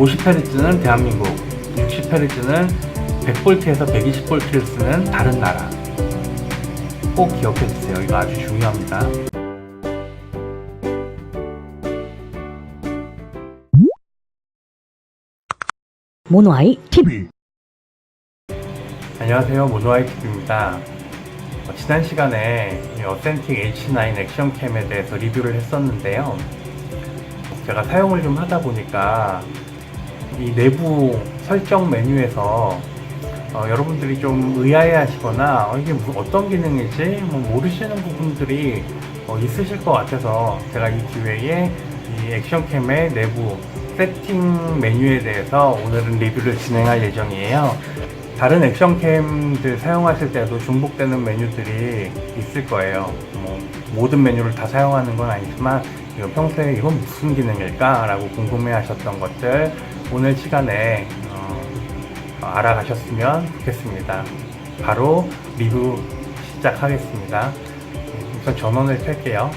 50Hz는 대한민국, 60Hz는 100V에서 120V를 쓰는 다른 나라. 꼭 기억해 주세요. 이거 아주 중요합니다. 모노아이 TV 안녕하세요. 모노아이TV입니다. 어, 지난 시간에 이 어센틱 H9 액션캠에 대해서 리뷰를 했었는데요. 제가 사용을 좀 하다 보니까 이 내부 설정 메뉴에서 어, 여러분들이 좀 의아해 하시거나 어, 이게 뭐- 어떤 기능이지 뭐 모르시는 부분들이 어, 있으실 것 같아서 제가 이 기회에 이 액션캠의 내부 세팅 메뉴에 대해서 오늘은 리뷰를 진행할 예정이에요. 다른 액션캠들 사용하실 때도 중복되는 메뉴들이 있을 거예요. 뭐 모든 메뉴를 다 사용하는 건 아니지만 평소에 이건 무슨 기능일까? 라고 궁금해 하셨던 것들 오늘 시간에 어, 알아가셨으면 좋겠습니다. 바로 리뷰 시작하겠습니다. 우선 전원을 켤게요.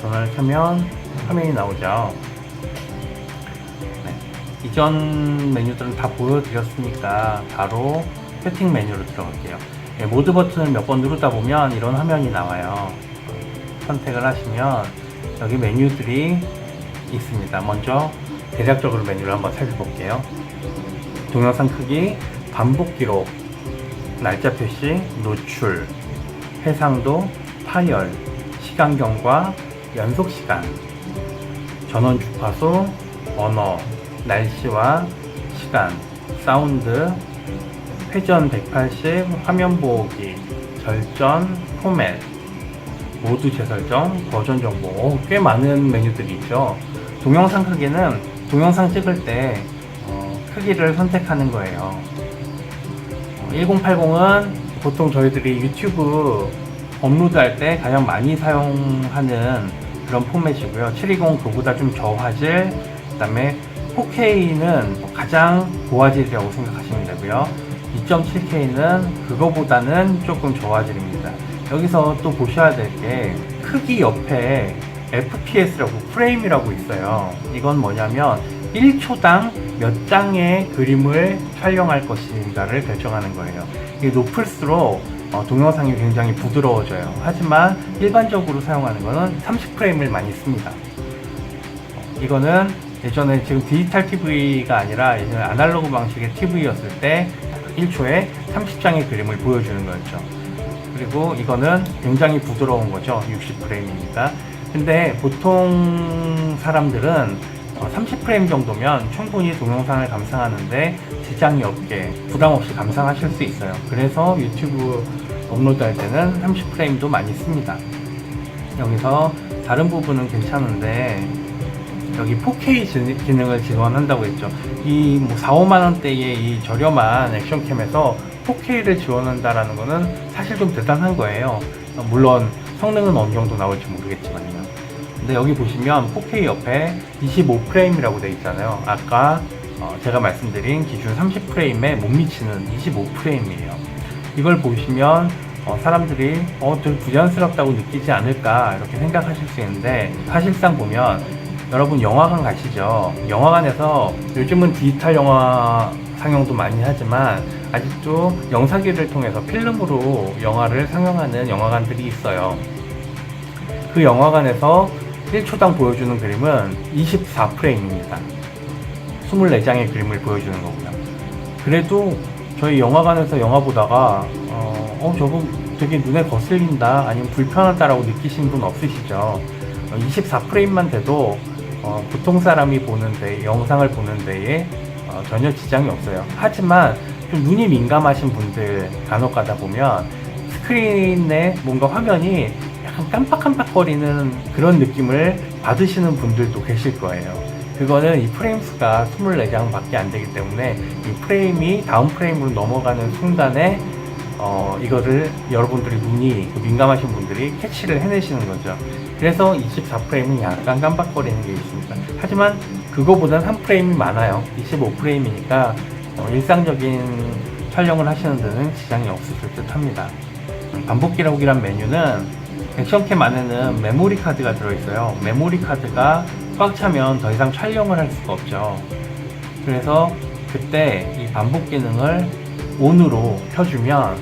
전원을 켜면 화면이 나오죠. 네. 이전 메뉴들은 다 보여드렸으니까 바로 세팅 메뉴로 들어갈게요. 네, 모드 버튼을 몇 번 누르다 보면 이런 화면이 나와요. 선택을 하시면 여기 메뉴들이 있습니다. 먼저 대략적으로 메뉴를 한번 살펴볼게요. 동영상 크기, 반복 기록, 날짜 표시, 노출, 해상도, 파열, 시간 경과, 연속 시간, 전원 주파수, 언어, 날씨와 시간, 사운드, 회전 180, 화면 보호기, 절전, 포맷, 모두 재설정, 버전 정보, 오, 꽤 많은 메뉴들이 있죠. 동영상 크기는 동영상 찍을 때 어, 크기를 선택하는 거예요. 1080은 보통 저희들이 유튜브 업로드할 때 가장 많이 사용하는 그런 포맷이고요. 720 그보다 좀 저화질, 그 다음에 4K는 가장 고화질이라고 생각하시면 되고요. 2.7K는 그거보다는 조금 저화질입니다. 여기서 또 보셔야 될 게 크기 옆에 FPS라고 프레임이라고 있어요. 이건 뭐냐면 1초당 몇 장의 그림을 촬영할 것인가를 결정하는 거예요. 이게 높을수록 어, 동영상이 굉장히 부드러워져요. 하지만 일반적으로 사용하는 거는 30프레임을 많이 씁니다. 어, 이거는 예전에 지금 디지털 TV가 아니라 예전에 아날로그 방식의 TV였을 때 1초에 30장의 그림을 보여주는 거였죠. 그리고 이거는 굉장히 부드러운 거죠. 60프레임입니다. 근데 보통 사람들은 30프레임 정도면 충분히 동영상을 감상하는데 지장이 없게 부담 없이 감상하실 수 있어요. 그래서 유튜브 업로드 할 때는 30프레임도 많이 씁니다. 여기서 다른 부분은 괜찮은데 여기 4K 지- 기능을 지원한다고 했죠. 이 뭐 4, 5만 원대의 이 저렴한 액션캠에서 4K를 지원한다라는 거는 사실 좀 대단한 거예요. 어, 물론 성능은 어느 정도 나올지 모르겠지만요. 근데 여기 보시면 4K 옆에 25프레임이라고 되어 있잖아요. 아까 어, 제가 말씀드린 기준 30프레임에 못 미치는 25프레임이에요. 이걸 보시면 어, 사람들이 어, 좀 부자연스럽다고 느끼지 않을까 이렇게 생각하실 수 있는데 사실상 보면 여러분 영화관 가시죠. 영화관에서 요즘은 디지털 영화 상영도 많이 하지만 아직도 영상기를 통해서 필름으로 영화를 상영하는 영화관들이 있어요. 그 영화관에서 1초당 보여주는 그림은 24프레임입니다. 24장의 그림을 보여주는 거고요. 그래도 저희 영화관에서 영화 보다가 어, 어, 저거 되게 눈에 거슬린다 아니면 불편하다라고 느끼시는 분 없으시죠? 24프레임만 돼도 어, 보통 사람이 보는데 영상을 보는데에 어, 전혀 지장이 없어요. 하지만 좀 눈이 민감하신 분들 간혹 가다 보면 스크린에 뭔가 화면이 약간 깜빡깜빡거리는 그런 느낌을 받으시는 분들도 계실 거예요. 그거는 이 프레임 수가 24장 밖에 안 되기 때문에 이 프레임이 다음 프레임으로 넘어가는 순간에 어, 이거를 여러분들이 눈이 그 민감하신 분들이 캐치를 해내시는 거죠. 그래서 24프레임은 약간 깜빡거리는 게 있습니다. 하지만 그거보다는 한 프레임이 많아요. 25프레임이니까 어, 일상적인 촬영을 하시는 데는 지장이 없으실 듯 합니다. 반복 기록이란 메뉴는 액션캠 안에는 메모리 카드가 들어있어요. 메모리 카드가 꽉 차면 더 이상 촬영을 할 수가 없죠. 그래서 그때 이 반복 기능을 ON으로 켜주면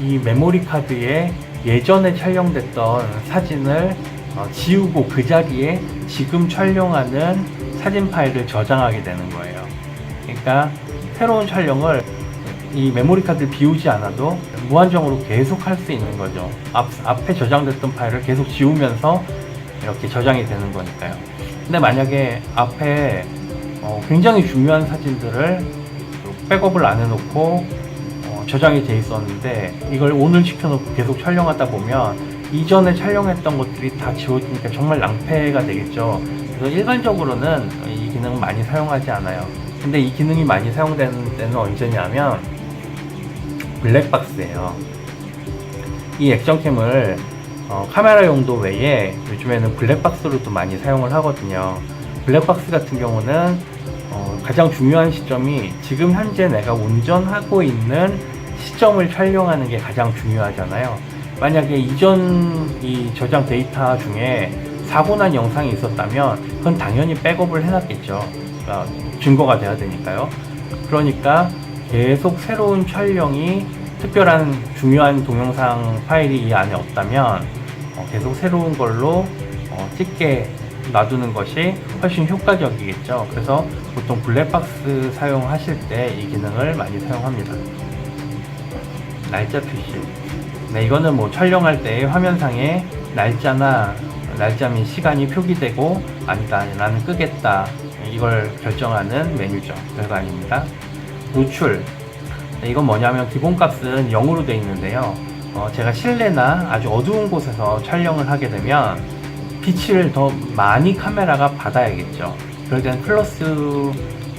이 메모리 카드에 예전에 촬영됐던 사진을 어, 지우고 그 자리에 지금 촬영하는 사진 파일을 저장하게 되는 거예요. 그러니까 새로운 촬영을 이 메모리 카드를 비우지 않아도 무한정으로 계속 할 수 있는 거죠. 앞, 앞에 저장됐던 파일을 계속 지우면서 이렇게 저장이 되는 거니까요. 근데 만약에 앞에 어, 굉장히 중요한 사진들을 백업을 안 해놓고 어, 저장이 돼 있었는데 이걸 오늘 시켜놓고 계속 촬영하다 보면 이전에 촬영했던 것들이 다 지워지니까 정말 낭패가 되겠죠. 그래서 일반적으로는 이 기능을 많이 사용하지 않아요. 근데 이 기능이 많이 사용되는 때는 언제냐면 블랙박스예요. 이 액션캠을 어, 카메라 용도 외에 요즘에는 블랙박스로도 많이 사용을 하거든요. 블랙박스 같은 경우는 어, 가장 중요한 시점이 지금 현재 내가 운전하고 있는 시점을 촬영하는 게 가장 중요하잖아요. 만약에 이전 이 저장 데이터 중에 사고 난 영상이 있었다면 그건 당연히 백업을 해놨겠죠. 그러니까 증거가 돼야 되니까요. 그러니까 계속 새로운 촬영이 특별한 중요한 동영상 파일이 이 안에 없다면 어, 계속 새로운 걸로 어, 찍게 놔두는 것이 훨씬 효과적이겠죠. 그래서 보통 블랙박스 사용하실 때 이 기능을 많이 사용합니다. 날짜 표시. 네, 이거는 뭐 촬영할 때 화면상에 날짜나 날짜 및 시간이 표기되고 아니다, 나는 끄겠다. 이걸 결정하는 메뉴죠. 아닙니다. 노출. 네, 이건 뭐냐면 기본값은 0으로 되어 있는데요. 어, 제가 실내나 아주 어두운 곳에서 촬영을 하게 되면 빛을 더 많이 카메라가 받아야겠죠. 그럴 때는 플러스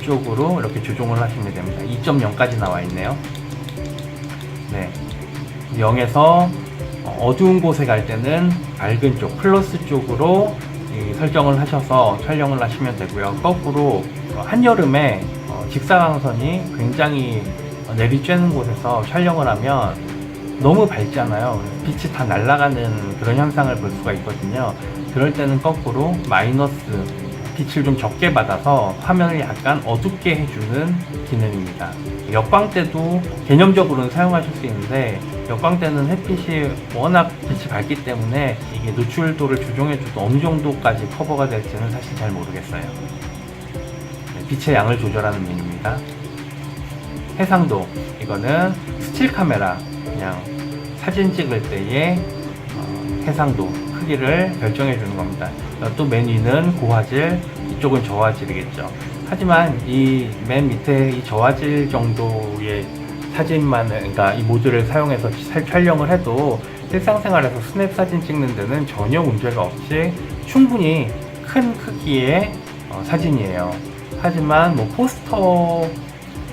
쪽으로 이렇게 조정을 하시면 됩니다. 2.0까지 나와 있네요. 네. 0에서 어두운 곳에 갈 때는 밝은 쪽, 플러스 쪽으로 이 설정을 하셔서 촬영을 하시면 되고요. 거꾸로 한여름에 어, 직사광선이 굉장히 내리쬐는 곳에서 촬영을 하면 너무 밝잖아요. 빛이 다 날아가는 그런 현상을 볼 수가 있거든요. 그럴 때는 거꾸로 마이너스 빛을 좀 적게 받아서 화면을 약간 어둡게 해주는 기능입니다. 역광 때도 개념적으로는 사용하실 수 있는데 역광 때는 햇빛이 워낙 빛이 밝기 때문에 이게 노출도를 조정해줘도 어느 정도까지 커버가 될지는 사실 잘 모르겠어요. 네, 빛의 양을 조절하는 메뉴입니다. 해상도 이거는 스틸 카메라 그냥 사진 찍을 때의 어, 해상도 크기를 결정해 주는 겁니다. 어, 또 메뉴는 고화질, 이쪽은 저화질이겠죠. 하지만 이 맨 밑에 이 저화질 정도의 사진만, 그러니까 이 모드를 사용해서 살- 촬영을 해도 일상생활에서 스냅 사진 찍는 데는 전혀 문제가 없이 충분히 큰 크기의 어, 사진이에요. 하지만 뭐 포스터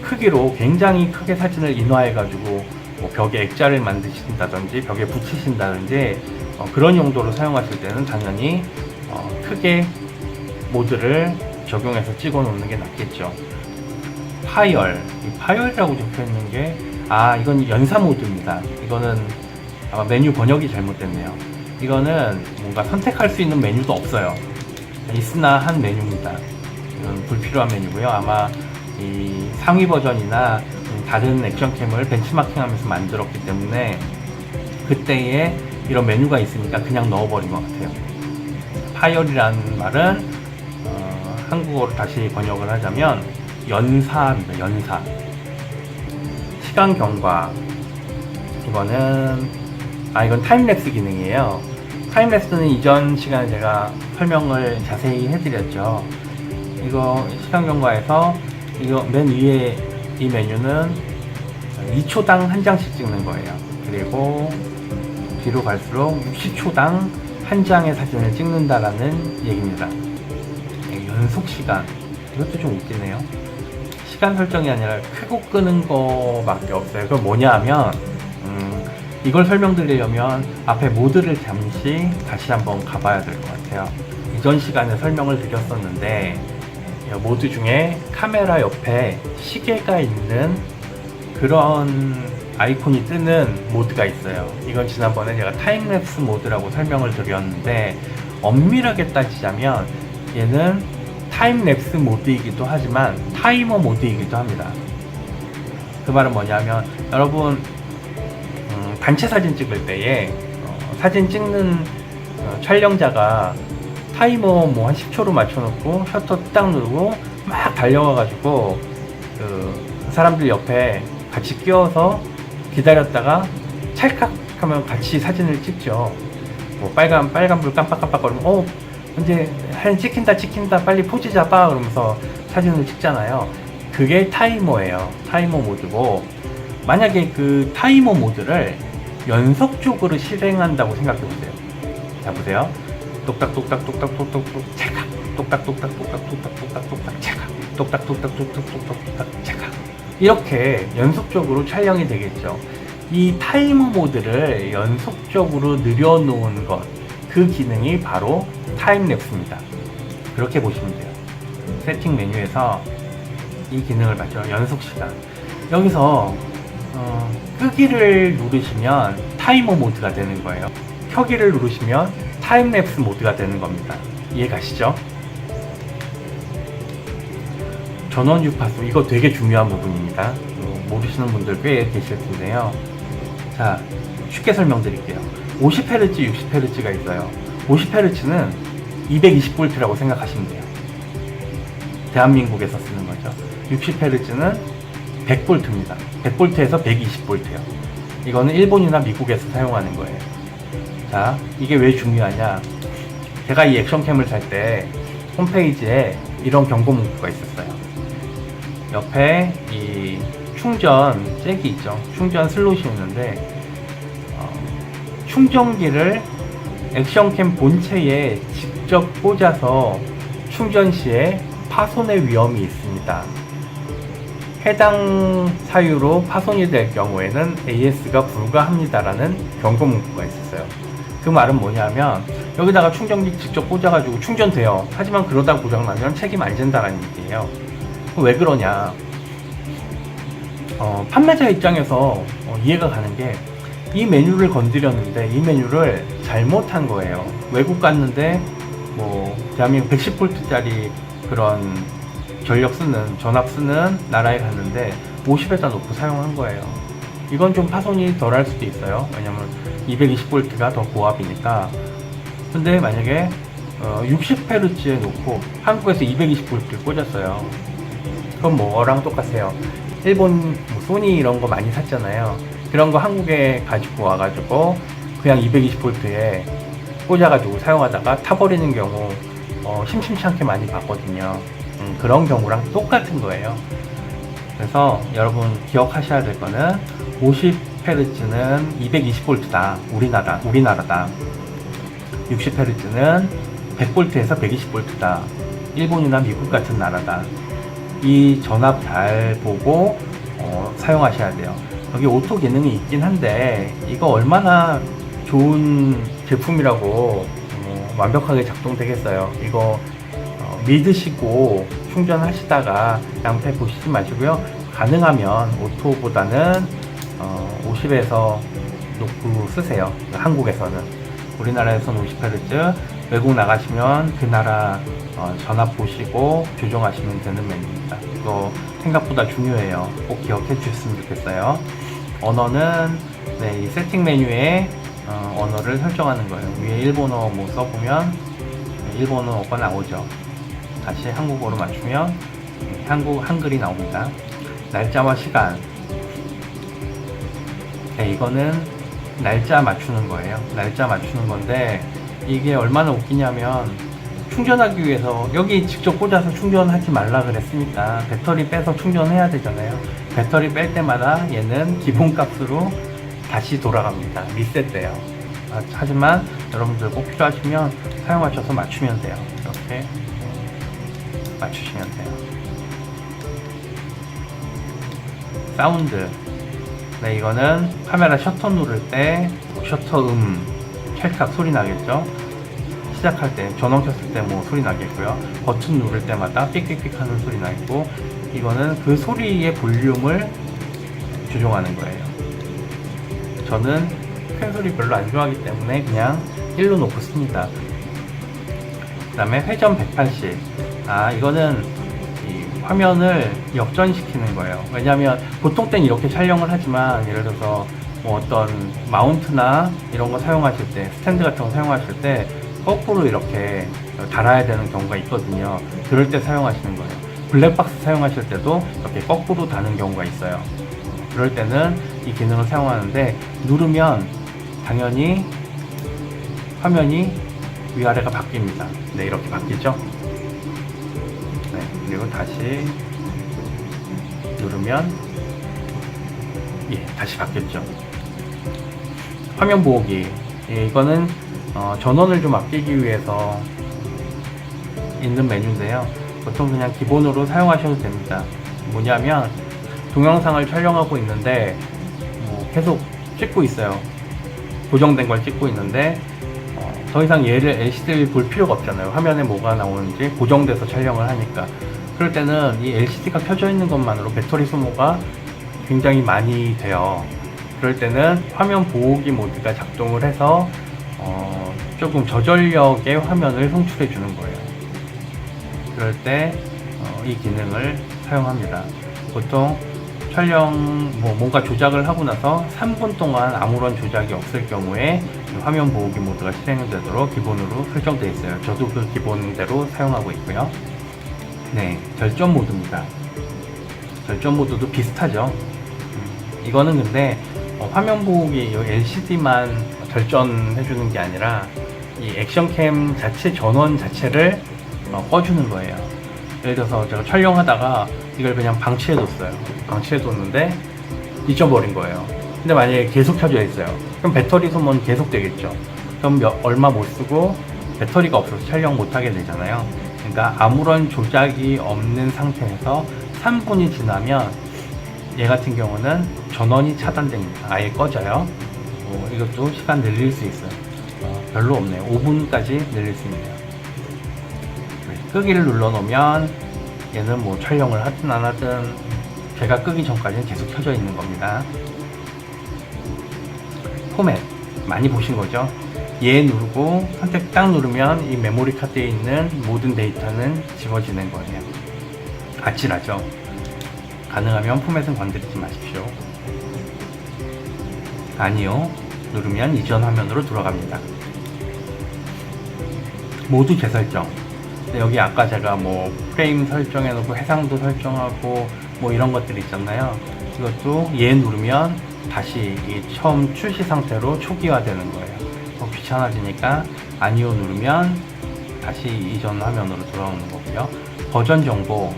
크기로 굉장히 크게 사진을 인화해가지고 뭐 벽에 액자를 만드신다든지 벽에 붙이신다든지 어, 그런 용도로 사용하실 때는 당연히 어, 크게 모드를 적용해서 찍어 놓는 게 낫겠죠. 파열, 이 파열이라고 적혀 있는 게, 아, 이건 연사 모드입니다. 이거는 아마 메뉴 번역이 잘못됐네요. 이거는 뭔가 선택할 수 있는 메뉴도 없어요. 있으나 한 메뉴입니다. 이건 불필요한 메뉴고요. 아마 이 상위 버전이나 다른 액션캠을 벤치마킹 하면서 만들었기 때문에 그때에 이런 메뉴가 있으니까 그냥 넣어버린 것 같아요. 파열이라는 말은 어, 한국어로 다시 번역을 하자면 연사입니다. 연사. 시간 경과. 이거는 아 이건 타임랩스 기능이에요. 타임랩스는 이전 시간에 제가 설명을 자세히 해드렸죠. 이거 시간 경과에서 이거 맨 위에 이 메뉴는 2초당 한 장씩 찍는 거예요. 그리고 뒤로 갈수록 60초당 한 장의 사진을 찍는다라는 얘기입니다. 네, 연속 시간 이것도 좀 웃기네요. 시간 설정이 아니라 켜고 끄는 거밖에 없어요. 그건 뭐냐 하면 음, 이걸 설명드리려면 앞에 모드를 잠시 다시 한번 가봐야 될 것 같아요. 이전 시간에 설명을 드렸었는데 이 모드 중에 카메라 옆에 시계가 있는 그런 아이콘이 뜨는 모드가 있어요. 이건 지난번에 제가 타임랩스 모드라고 설명을 드렸는데 엄밀하게 따지자면 얘는 타임랩스 모드이기도 하지만 타이머 모드이기도 합니다. 그 말은 뭐냐면 여러분 음, 단체 사진 찍을 때에 어, 사진 찍는 어, 촬영자가 타이머 뭐 한 10초로 맞춰놓고 셔터 딱 누르고 막 달려가가지고 그 사람들 옆에 같이 끼워서 기다렸다가 찰칵 하면 같이 사진을 찍죠. 뭐 빨간 빨간 불 깜빡깜빡거리면 어 이제 사진 찍힌다 찍힌다 빨리 포즈 잡아 그러면서 사진을 찍잖아요. 그게 타이머예요. 타이머 모드고 만약에 그 타이머 모드를 연속적으로 실행한다고 생각해 보세요. 자 보세요. 똑딱똑딱 똑딱똑딱똑 찰칵 똑딱똑딱 똑딱똑딱 똑딱똑딱 찰칵 똑딱똑딱 똑딱똑딱 똑딱 찰칵 이렇게 연속적으로 촬영이 되겠죠. 이 타이머 모드를 연속적으로 늘려놓은 것, 그 기능이 바로 타임랩스입니다. 그렇게 보시면 돼요. 세팅 메뉴에서 이 기능을 봤죠. 연속 시간. 여기서 어, 끄기를 누르시면 타이머 모드가 되는 거예요. 켜기를 누르시면 타임랩스 모드가 되는 겁니다. 이해 가시죠? 전원 주파수 이거 되게 중요한 부분입니다. 어, 모르시는 분들 꽤 계실 텐데요. 자, 쉽게 설명드릴게요. 50Hz, 60Hz가 있어요. 50Hz는 220V라고 생각하시면 돼요. 대한민국에서 쓰는 거죠. 60Hz는 100V입니다. 100V에서 120V요. 이거는 일본이나 미국에서 사용하는 거예요. 자, 이게 왜 중요하냐? 제가 이 액션캠을 살 때 홈페이지에 이런 경고 문구가 있었어요. 옆에 이 충전 잭이 있죠. 충전 슬롯이 있는데 어, 충전기를 액션캠 본체에 직접 꽂아서 충전 시에 파손의 위험이 있습니다. 해당 사유로 파손이 될 경우에는 AS가 불가합니다라는 경고 문구가 있었어요. 그 말은 뭐냐면 여기다가 충전기 직접 꽂아가지고 충전돼요. 하지만 그러다 고장나면 책임 안 진다라는 얘기예요. 왜 그러냐? 어, 판매자 입장에서 어, 이해가 가는 게 이 메뉴를 건드렸는데 이 메뉴를 잘못한 거예요. 외국 갔는데 뭐 대한민국 110V짜리 그런 전력 쓰는 전압 쓰는 나라에 갔는데 50에다 놓고 사용한 거예요. 이건 좀 파손이 덜할 수도 있어요. 왜냐면 220V가 더 고압이니까. 근데 만약에 어, 60Hz에 놓고 한국에서 220V 꽂았어요. 그건 뭐랑 똑같아요. 일본 뭐 소니 이런 거 많이 샀잖아요. 그런 거 한국에 가지고 와가지고 그냥 220V에 꽂아가지고 사용하다가 타버리는 경우 어, 심심치 않게 많이 봤거든요. 음, 그런 경우랑 똑같은 거예요. 그래서 여러분 기억하셔야 될 거는 50Hz는 220V다. 우리나라, 우리나라다. 60Hz는 100V에서 120V다. 일본이나 미국 같은 나라다. 이 전압 잘 보고 어, 사용하셔야 돼요. 여기 오토 기능이 있긴 한데 이거 얼마나 좋은 제품이라고 어, 완벽하게 작동되겠어요. 이거 어, 믿으시고 충전하시다가 양패 보시지 마시고요. 가능하면 오토보다는 어, 50에서 놓고 쓰세요. 한국에서는. 우리나라에서는 50Hz, 외국 나가시면 그 나라 어, 전압 보시고 조정하시면 되는 메뉴입니다. 이거 생각보다 중요해요. 꼭 기억해 주셨으면 좋겠어요. 언어는 네, 이 세팅 메뉴에 어, 언어를 설정하는 거예요. 위에 일본어 뭐 써보면 일본어가 나오죠. 다시 한국어로 맞추면 한국 한글이 나옵니다. 날짜와 시간. 네, 이거는 날짜 맞추는 거예요. 날짜 맞추는 건데 이게 얼마나 웃기냐면 충전하기 위해서 여기 직접 꽂아서 충전하지 말라 그랬으니까 배터리 빼서 충전해야 되잖아요. 배터리 뺄 때마다 얘는 기본 값으로 다시 돌아갑니다. 리셋돼요. 아, 하지만 여러분들 꼭 필요하시면 사용하셔서 맞추면 돼요. 이렇게 맞추시면 돼요. 사운드. 네, 이거는 카메라 셔터 누를 때 셔터 음 찰칵 소리 나겠죠? 시작할 때 전원 켰을 때 뭐 소리 나겠고요. 버튼 누를 때마다 삑삑삑 하는 소리 나겠고 이거는 그 소리의 볼륨을 조정하는 거예요. 저는 큰 소리 별로 안 좋아하기 때문에 그냥 1로 놓고 씁니다. 그 다음에 회전 180. 아, 이거는 이 화면을 역전시키는 거예요. 왜냐하면 보통 땐 이렇게 촬영을 하지만 예를 들어서 뭐 어떤 마운트나 이런 거 사용하실 때 스탠드 같은 거 사용하실 때 거꾸로 이렇게 달아야 되는 경우가 있거든요. 그럴 때 사용하시는 거예요. 블랙박스 사용하실 때도 이렇게 거꾸로 다는 경우가 있어요. 그럴 때는 이 기능을 사용하는데 누르면 당연히 화면이 위아래가 바뀝니다. 네, 이렇게 바뀌죠. 네, 그리고 다시 누르면 예, 다시 바뀌었죠. 화면 보호기. 예, 이거는 어, 전원을 좀 아끼기 위해서 있는 메뉴인데요. 보통 그냥 기본으로 사용하셔도 됩니다. 뭐냐면 동영상을 촬영하고 있는데 뭐 계속 찍고 있어요. 고정된 걸 찍고 있는데 어, 더 이상 얘를 LCD를 볼 필요가 없잖아요. 화면에 뭐가 나오는지 고정돼서 촬영을 하니까. 그럴 때는 이 LCD가 켜져 있는 것만으로 배터리 소모가 굉장히 많이 돼요. 그럴 때는 화면 보호기 모드가 작동을 해서 어, 조금 저전력의 화면을 송출해 주는 거예요. 그럴 때 어, 이 기능을 사용합니다. 보통 촬영 뭐 뭔가 조작을 하고 나서 3분 동안 아무런 조작이 없을 경우에 화면 보호기 모드가 실행되도록 기본으로 설정되어 있어요. 저도 그 기본대로 사용하고 있고요. 네, 절전 모드입니다. 절전 모드도 비슷하죠. 음, 이거는 근데 어, 화면 보호기 LCD만 절전해주는 게 아니라 이 액션캠 자체 전원 자체를 어, 꺼주는 거예요. 예를 들어서 제가 촬영하다가 이걸 그냥 방치해뒀어요. 방치해뒀는데 잊어버린 거예요. 근데 만약에 계속 켜져 있어요. 그럼 배터리 소모는 계속 되겠죠. 그럼 몇- 얼마 못 쓰고 배터리가 없어서 촬영 못 하게 되잖아요. 그러니까 아무런 조작이 없는 상태에서 3분이 지나면 얘 같은 경우는 전원이 차단됩니다. 아예 꺼져요. 뭐 이것도 시간 늘릴 수 있어요. 어, 별로 없네요. 5분까지 늘릴 수 있네요. 끄기를 눌러놓으면 얘는 뭐 촬영을 하든 안 하든 제가 끄기 전까지는 계속 켜져 있는 겁니다. 포맷 많이 보신 거죠? 얘 누르고 선택 딱 누르면 이 메모리 카드에 있는 모든 데이터는 지워지는 거예요. 아찔하죠? 가능하면 포맷은 건드리지 마십시오. 아니요. 누르면 이전 화면으로 돌아갑니다. 모두 재설정. 여기 아까 제가 뭐 프레임 설정해놓고 해상도 설정하고 뭐 이런 것들 있잖아요. 이것도 얘 누르면 다시 이 처음 출시 상태로 초기화 되는 거예요. 더 귀찮아지니까 아니오 누르면 다시 이전 화면으로 돌아오는 거고요. 버전 정보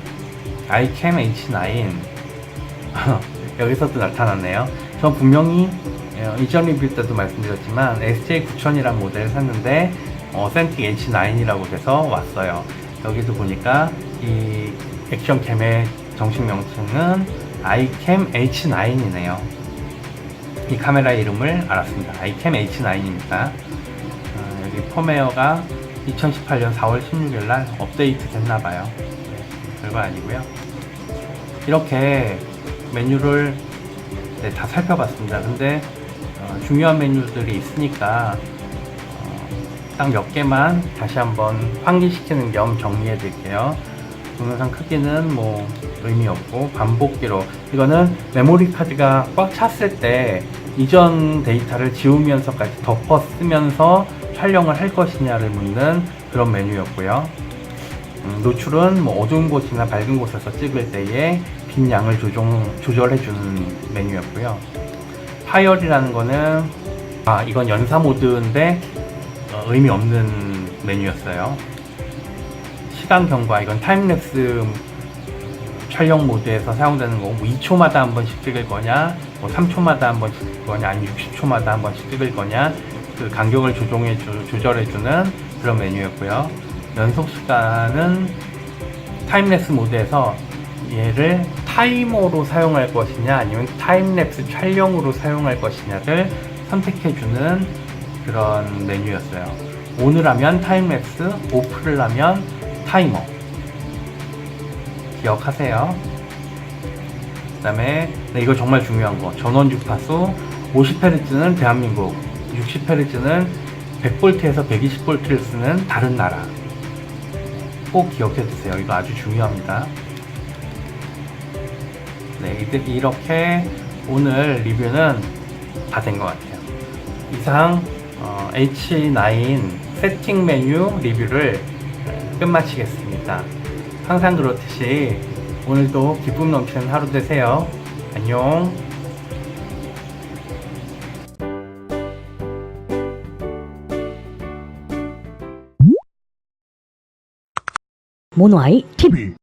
iCam H9 여기서도 나타났네요. 전 분명히 어, 이전 리뷰 때도 말씀드렸지만 SJ9000이란 모델을 샀는데 어, 센틱 H9이라고 돼서 왔어요. 여기도 보니까 이 액션캠의 정식 명칭은 iCam H9이네요. 이 카메라 이름을 알았습니다. iCam H9입니다. 어, 여기 펌웨어가 2018년 4월 16일 날 업데이트 됐나봐요. 네, 별거 아니고요. 이렇게 메뉴를 네, 다 살펴봤습니다. 근데 어, 중요한 메뉴들이 있으니까 어, 딱몇 개만 다시 한번 환기시키는 겸 정리해 드릴게요. 동영상 크기는 뭐 의미 없고 반복기로 이거는 메모리 카드가 꽉 찼을 때 이전 데이터를 지우면서까지 덮어 쓰면서 촬영을 할 것이냐를 묻는 그런 메뉴였고요. 음, 노출은 뭐 어두운 곳이나 밝은 곳에서 찍을 때에 빈 양을 조정, 조절해주는 메뉴였고요. 파열이라는 거는, 아, 이건 연사 모드인데, 어, 의미 없는 메뉴였어요. 시간 경과, 이건 타임랩스 촬영 모드에서 사용되는 거고, 뭐 2초마다 한 번씩 찍을 거냐, 뭐 3초마다 한 번씩 찍을 거냐, 아니 60초마다 한 번씩 찍을 거냐, 그 간격을 조정해 주, 조절해주는 그런 메뉴였고요. 연속 시간은 타임랩스 모드에서 얘를 타이머로 사용할 것이냐 아니면 타임랩스 촬영으로 사용할 것이냐를 선택해주는 그런 메뉴였어요. 온을 하면 타임랩스, 오프를 하면 타이머. 기억하세요. 그 다음에 네, 이거 정말 중요한 거 전원 주파수 50Hz는 대한민국 60Hz는 100V에서 120V를 쓰는 다른 나라 꼭 기억해 두세요. 이거 아주 중요합니다. 네, 이렇게 오늘 리뷰는 다 된 것 같아요. 이상 어, H9 세팅 메뉴 리뷰를 어, 끝마치겠습니다. 항상 그렇듯이 오늘도 기쁨 넘치는 하루 되세요. 안녕. 모노아이 TV